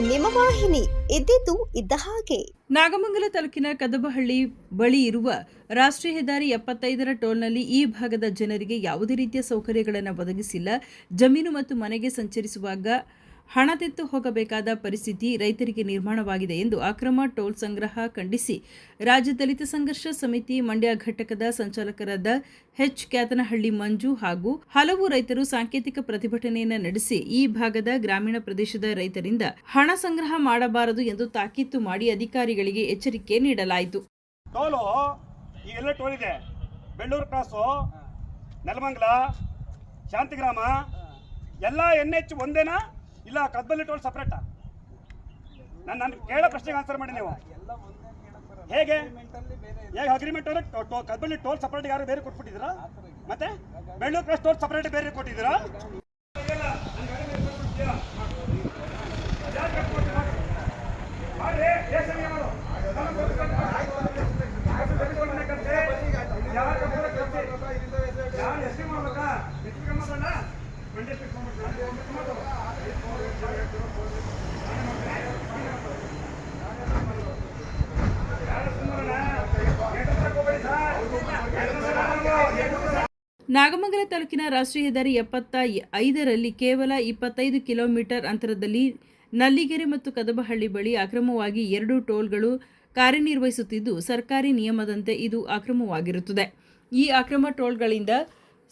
ನಿಮ್ಮ ವಾಹಿನಿ ಇದ್ದಿದ್ದು ಇದ್ದ ಹಾಗೆ. ನಾಗಮಂಗಲ ತಾಲೂಕಿನ ಕದಬಹಳ್ಳಿ ಬಳಿ ಇರುವ ರಾಷ್ಟ್ರೀಯ ಹೆದ್ದಾರಿ ಎಪ್ಪತ್ತೈದರ ಟೋಲ್ನಲ್ಲಿ ಈ ಭಾಗದ ಜನರಿಗೆ ಯಾವುದೇ ರೀತಿಯ ಸೌಕರ್ಯಗಳನ್ನು ಒದಗಿಸಿಲ್ಲ. ಜಮೀನು ಮತ್ತು ಮನೆಗೆ ಸಂಚರಿಸುವಾಗ ಹಣ ತೆತ್ತು ಹೋಗಬೇಕಾದ ಪರಿಸ್ಥಿತಿ ರೈತರಿಗೆ ನಿರ್ಮಾಣವಾಗಿದೆ ಎಂದು ಅಕ್ರಮ ಟೋಲ್ ಸಂಗ್ರಹ ಖಂಡಿಸಿ ರಾಜ್ಯ ದಲಿತ ಸಂಘರ್ಷ ಸಮಿತಿ ಮಂಡ್ಯ ಘಟಕದ ಸಂಚಾಲಕರಾದ ಎಚ್ ಕ್ಯಾತನಹಳ್ಳಿ ಮಂಜು ಹಾಗೂ ಹಲವು ರೈತರು ಸಾಂಕೇತಿಕ ಪ್ರತಿಭಟನೆಯನ್ನು ನಡೆಸಿ ಈ ಭಾಗದ ಗ್ರಾಮೀಣ ಪ್ರದೇಶದ ರೈತರಿಂದ ಹಣ ಸಂಗ್ರಹ ಮಾಡಬಾರದು ಎಂದು ತಾಕೀತು ಮಾಡಿ ಅಧಿಕಾರಿಗಳಿಗೆ ಎಚ್ಚರಿಕೆ ನೀಡಲಾಯಿತು. ಟೋಲು ಈ ಎಲ್ಲ ಟೋಲ್ ಇದೆ. ಬೆಳ್ಳೂರು ಕ್ರಾಸು ನೆಲಮಂಗಲ ಶಾಂತಿಗ್ರಾಮ ಎಲ್ಲ ಎನ್ ಎಚ್ ಒಂದೇನಾ ಇಲ್ಲ, ಕದ್ಬಲ್ಲಿ ಟೋಲ್ ಸಪ್ರೇಟಾ ನಾನು ನಾನು ಕೇಳೋ ಪ್ರಶ್ನೆಗೆ ಆನ್ಸರ್ ಮಾಡಿ ನೀವು. ಹೇಗೆ? ಹೇಗೆ ಅಗ್ರಿಮೆಂಟ್ ಅವ್ರೆ ಕದ್ಬಲ್ಲಿ ಟೋಲ್ ಸಪ್ರೇಟ್ ಯಾರು ಬೇರೆ ಕೊಟ್ಬಿಟ್ಟಿದ್ದೀರಾ? ಮತ್ತೆ? ಬೆಳ್ಳೂರು ಟೋಲ್ ಸಪ್ರೇಟ್ ಬೇರೆ ಕೊಟ್ಟಿದ್ದೀರಾ? ನಾಗಮಂಗಲ ತಾಲೂಕಿನ ರಾಷ್ಟ್ರೀಯ ಹೆದ್ದಾರಿ ಎಪ್ಪತ್ತ ಐದರಲ್ಲಿ ಕೇವಲ ಇಪ್ಪತ್ತೈದು ಕಿಲೋಮೀಟರ್ ಅಂತರದಲ್ಲಿ ನಲ್ಲಿಗೆರೆ ಮತ್ತು ಕದಬಹಳ್ಳಿ ಬಳಿ ಅಕ್ರಮವಾಗಿ ಎರಡು ಟೋಲ್ಗಳು ಕಾರ್ಯನಿರ್ವಹಿಸುತ್ತಿದ್ದು, ಸರ್ಕಾರಿ ನಿಯಮದಂತೆ ಇದು ಅಕ್ರಮವಾಗಿರುತ್ತದೆ. ಈ ಅಕ್ರಮ ಟೋಲ್ಗಳಿಂದ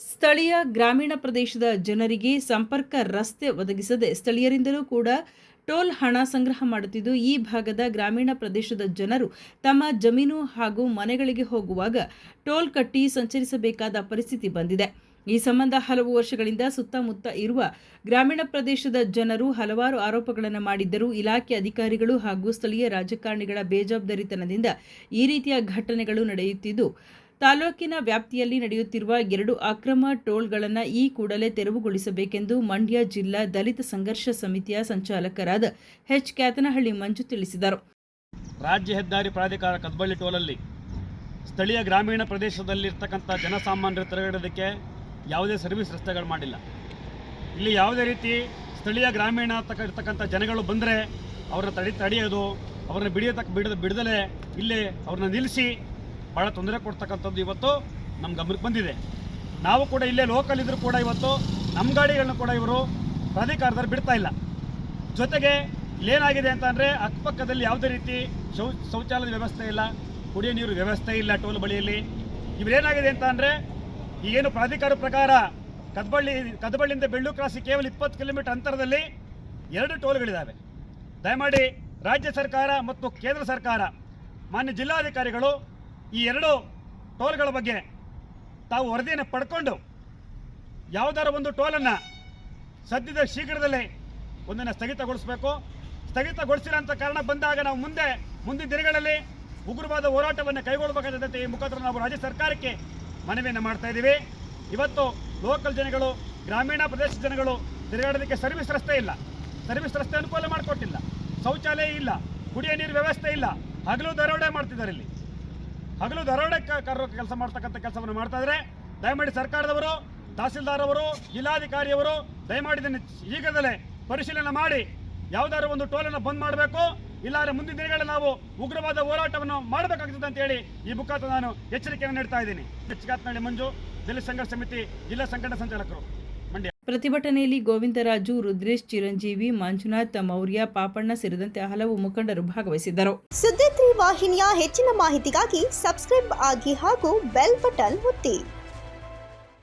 ಸ್ಥಳೀಯ ಗ್ರಾಮೀಣ ಪ್ರದೇಶದ ಜನರಿಗೆ ಸಂಪರ್ಕ ರಸ್ತೆ ಒದಗಿಸದೆ ಸ್ಥಳೀಯರಿಂದಲೂ ಕೂಡ ಟೋಲ್ ಹಣ ಸಂಗ್ರಹ ಮಾಡುತ್ತಿದ್ದು, ಈ ಭಾಗದ ಗ್ರಾಮೀಣ ಪ್ರದೇಶದ ಜನರು ತಮ್ಮ ಜಮೀನು ಹಾಗೂ ಮನೆಗಳಿಗೆ ಹೋಗುವಾಗ ಟೋಲ್ ಕಟ್ಟಿ ಸಂಚರಿಸಬೇಕಾದ ಪರಿಸ್ಥಿತಿ ಬಂದಿದೆ. ಈ ಸಂಬಂಧ ಹಲವು ವರ್ಷಗಳಿಂದ ಸುತ್ತಮುತ್ತ ಇರುವ ಗ್ರಾಮೀಣ ಪ್ರದೇಶದ ಜನರು ಹಲವಾರು ಆರೋಪಗಳನ್ನು ಮಾಡಿದ್ದರೂ, ಇಲಾಖೆ ಅಧಿಕಾರಿಗಳು ಹಾಗೂ ಸ್ಥಳೀಯ ರಾಜಕಾರಣಿಗಳ ಬೇಜವಾಬ್ದಾರಿತನದಿಂದ ಈ ರೀತಿಯ ಘಟನೆಗಳು ನಡೆಯುತ್ತಿದ್ದು ತಾಲೂಕಿನ ವ್ಯಾಪ್ತಿಯಲ್ಲಿ ನಡೆಯುತ್ತಿರುವ ಎರಡು ಅಕ್ರಮ ಟೋಲ್ಗಳನ್ನು ಈ ಕೂಡಲೇ ತೆರವುಗೊಳಿಸಬೇಕೆಂದು ಮಂಡ್ಯ ಜಿಲ್ಲಾ ದಲಿತ ಸಂಘರ್ಷ ಸಮಿತಿಯ ಸಂಚಾಲಕರಾದ ಎಚ್ ಕ್ಯಾತನಹಳ್ಳಿ ಮಂಜು ತಿಳಿಸಿದರು. ರಾಜ್ಯ ಹೆದ್ದಾರಿ ಪ್ರಾಧಿಕಾರ ಕದ್ಬಳ್ಳಿ ಟೋಲಲ್ಲಿ ಸ್ಥಳೀಯ ಗ್ರಾಮೀಣ ಪ್ರದೇಶದಲ್ಲಿರ್ತಕ್ಕಂಥ ಜನಸಾಮಾನ್ಯರು ತಿರುಗಾಡೋದಕ್ಕೆ ಯಾವುದೇ ಸರ್ವಿಸ್ ರಸ್ತೆಗಳು ಮಾಡಿಲ್ಲ. ಇಲ್ಲಿ ಯಾವುದೇ ರೀತಿ ಸ್ಥಳೀಯ ಗ್ರಾಮೀಣ ತಕ್ಕ ಇರ್ತಕ್ಕಂಥ ಜನಗಳು ಬಂದರೆ ಅವ್ರನ್ನ ತಡಿ ತಡೆಯೋದು, ಅವ್ರನ್ನ ಬಿಡಿಯೋತಕ್ಕ ಬಿಡದ ಬಿಡದಲೇ ಇಲ್ಲಿ ಅವ್ರನ್ನ ನಿಲ್ಲಿಸಿ ಭಾಳ ತೊಂದರೆ ಕೊಡ್ತಕ್ಕಂಥದ್ದು ಇವತ್ತು ನಮ್ಮ ಗಮನಕ್ಕೆ ಬಂದಿದೆ. ನಾವು ಕೂಡ ಇಲ್ಲೇ ಲೋಕಲ್ ಇದ್ದರೂ ಕೂಡ ಇವತ್ತು ನಮ್ಮ ಗಾಡಿಗಳನ್ನ ಕೂಡ ಇವರು ಪ್ರಾಧಿಕಾರದಲ್ಲಿ ಬಿಡ್ತಾ ಇಲ್ಲ. ಜೊತೆಗೆ ಇಲ್ಲೇನಾಗಿದೆ ಅಂತ ಅಂದರೆ ಅಕ್ಕಪಕ್ಕದಲ್ಲಿ ಯಾವುದೇ ರೀತಿ ಶೌ, ಶೌಚಾಲಯದ ವ್ಯವಸ್ಥೆ ಇಲ್ಲ, ಕುಡಿಯೋ ನೀರು ವ್ಯವಸ್ಥೆ ಇಲ್ಲ ಟೋಲ್ ಬಳಿಯಲ್ಲಿ. ಇವರೇನಾಗಿದೆ ಅಂತ ಅಂದರೆ ಈಗೇನು ಪ್ರಾಧಿಕಾರ ಪ್ರಕಾರ ಕದಬಳ್ಳಿ, ಕದಬಳ್ಳಿಯಿಂದ ಬೆಳ್ಳು ಕ್ರಾಸಿ ಕೇವಲ ಇಪ್ಪತ್ತು ಕಿಲೋಮೀಟರ್ ಅಂತರದಲ್ಲಿ ಎರಡು ಟೋಲ್ಗಳಿದ್ದಾವೆ ದಯಮಾಡಿ ರಾಜ್ಯ ಸರ್ಕಾರ ಮತ್ತು ಕೇಂದ್ರ ಸರ್ಕಾರ ಮಾನ್ಯ ಜಿಲ್ಲಾಧಿಕಾರಿಗಳು ಈ ಎರಡು ಟೋಲ್ಗಳ ಬಗ್ಗೆ ತಾವು ವರದಿಯನ್ನು ಪಡ್ಕೊಂಡು ಯಾವುದಾದ್ರು ಒಂದು ಟೋಲನ್ನು ಸದ್ಯದ ಶೀಘ್ರದಲ್ಲೇ ಒಂದನ್ನು ಸ್ಥಗಿತಗೊಳಿಸಬೇಕು. ಸ್ಥಗಿತಗೊಳಿಸಿಲ್ಲ ಅಂತ ಕಾರಣ ಬಂದಾಗ ನಾವು ಮುಂದೆ, ಮುಂದಿನ ದಿನಗಳಲ್ಲಿ ಉಗ್ರವಾದ ಹೋರಾಟವನ್ನು ಕೈಗೊಳ್ಳಬೇಕಾದಂತೆ ಈ ಮುಖಾಂತರ ನಾವು ರಾಜ್ಯ ಸರ್ಕಾರಕ್ಕೆ ಮನವಿಯನ್ನು ಮಾಡ್ತಾ ಇದ್ದೀವಿ ಇವತ್ತು ಲೋಕಲ್ ಜನಗಳು, ಗ್ರಾಮೀಣ ಪ್ರದೇಶದ ಜನಗಳು ತಿರುಗಾಡೋದಕ್ಕೆ ಸರ್ವಿಸ್ ರಸ್ತೆ ಇಲ್ಲ. ಸರ್ವಿಸ್ ರಸ್ತೆ ಅನುಕೂಲ ಮಾಡಿಕೊಟ್ಟಿಲ್ಲ. ಶೌಚಾಲಯ ಇಲ್ಲ. ಕುಡಿಯೋ ನೀರು ವ್ಯವಸ್ಥೆ ಇಲ್ಲ. ಹಗಲು ದರೋಡೆ ಮಾಡ್ತಿದ್ದಾರೆ ಇಲ್ಲಿ. ಹಗಲು ದರೋಡೆಕಾರರು ಕೆಲಸ ಮಾಡ್ತಕ್ಕಂಥ ಕೆಲಸವನ್ನು ಮಾಡ್ತಾ ಇದ್ದಾರೆ. ದಯಮಾಡಿ ಸರ್ಕಾರದವರು ತಹಸೀಲ್ದಾರ್ ಅವರು ಜಿಲ್ಲಾಧಿಕಾರಿಯವರು ದಯಮಾಡಿ ಇದನ್ನು ಈಗಾಗಲೇ ಪರಿಶೀಲನೆ ಮಾಡಿ ಯಾವುದಾದ್ರು ಒಂದು ಟೋಲನ್ನು ಬಂದ್ ಮಾಡಬೇಕು. ಇಲ್ಲಾದ್ರೆ ಮುಂದಿನ ದಿನಗಳಲ್ಲಿ ನಾವು ಉಗ್ರವಾದ ಹೋರಾಟವನ್ನು ಮಾಡಬೇಕಾಗ್ತದೆ ಅಂತ ಹೇಳಿ ಈ ಮುಖಾಂತರ ನಾನು ಎಚ್ಚರಿಕೆಯನ್ನು ನೀಡ್ತಾ ಇದ್ದೀನಿ. ಹೆಚ್ಚಿಗಾತ್ನಳ್ಳಿ ಮಂಜು, ದಲಿತ ಸಂಘರ್ಷ ಸಮಿತಿ ಜಿಲ್ಲಾ ಸಂಘಟನಾ ಸಂಚಾಲಕರು. ಪ್ರತಿಭಟನೆಯಲ್ಲಿ ಗೋವಿಂದರಾಜು, ರುದ್ರೇಶ್ ಚಿರಂಜೀವಿ, ಮಂಜುನಾಥ್, ಮೌರ್ಯ, ಪಾಪಣ್ಣ ಸೇರಿದಂತೆ ಹಲವು ಮುಖಂಡರು ಭಾಗವಹಿಸಿದ್ದರು. ಸುದ್ದಿ ವಾಹಿನಿಯ ಹೆಚ್ಚಿನ ಮಾಹಿತಿಗಾಗಿ ಸಬ್ಸ್ಕ್ರೈಬ್ ಆಗಿ ಹಾಗೂ ಬೆಲ್ ಬಟನ್ ಒತ್ತಿ.